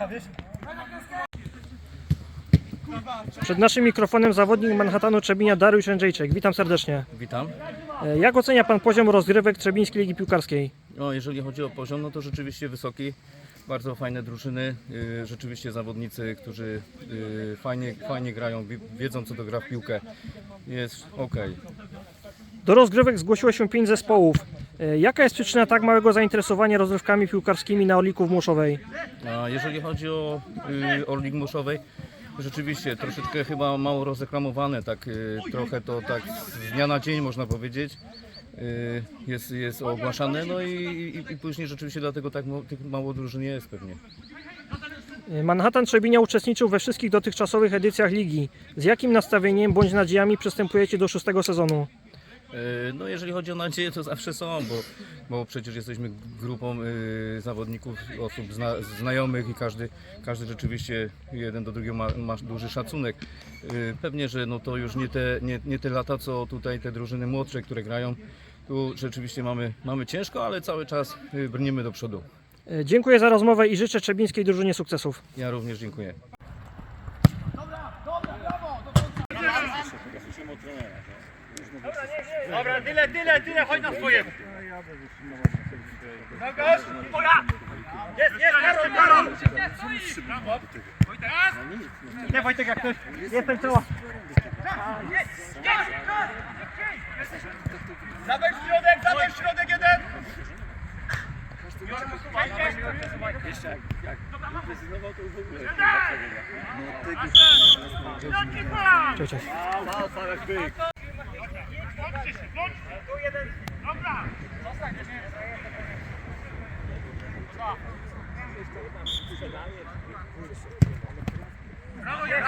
A, wiesz? Przed naszym mikrofonem zawodnik Manhattanu Trzebinia Dariusz Jędrzejczyk. Witam serdecznie. Witam. E, Jak ocenia Pan poziom rozgrywek Trzebińskiej Ligi Piłkarskiej? No, jeżeli chodzi o poziom, no to rzeczywiście wysoki. Bardzo fajne drużyny, yy, rzeczywiście zawodnicy, którzy yy, fajnie, fajnie grają, wi- wiedzą co to gra w piłkę. Jest ok. Do rozgrywek zgłosiło się pięć zespołów. E, Jaka jest przyczyna tak małego zainteresowania rozrywkami piłkarskimi na Orliku w Muszowej? A jeżeli chodzi o yy, Orlik Muszowej, rzeczywiście troszeczkę chyba mało rozreklamowane, tak trochę to tak z dnia na dzień można powiedzieć. Yy, jest, jest ogłaszane, no i, i, i później rzeczywiście dlatego tak mo- tych mało drużyn jest pewnie. Manhattan Trzebinia uczestniczył we wszystkich dotychczasowych edycjach ligi. Z jakim nastawieniem bądź nadziejami przystępujecie do szóstego sezonu? E, No jeżeli chodzi o nadzieję, to zawsze są, bo, bo przecież jesteśmy grupą y, zawodników, osób zna, znajomych i każdy, każdy rzeczywiście jeden do drugiego ma, ma duży szacunek. Y, pewnie, że no to już nie te, nie, nie te lata, co tutaj te drużyny młodsze, które grają. Tu rzeczywiście mamy, mamy ciężko, ale cały czas y, brniemy do przodu. E, Dziękuję za rozmowę i życzę Trzebińskiej drużynie sukcesów. Ja również dziękuję. Dobra, tyle, tyle, tyle, chodź na swoje. Nogasz, pola! Jest, jest, Karol, Karol! Wojtek! Nie, Wojtek, jak ktoś, jestem czoło. Dawaj w środek, dawaj w środek jeden! Cześć, cześć. Brawo, brawo!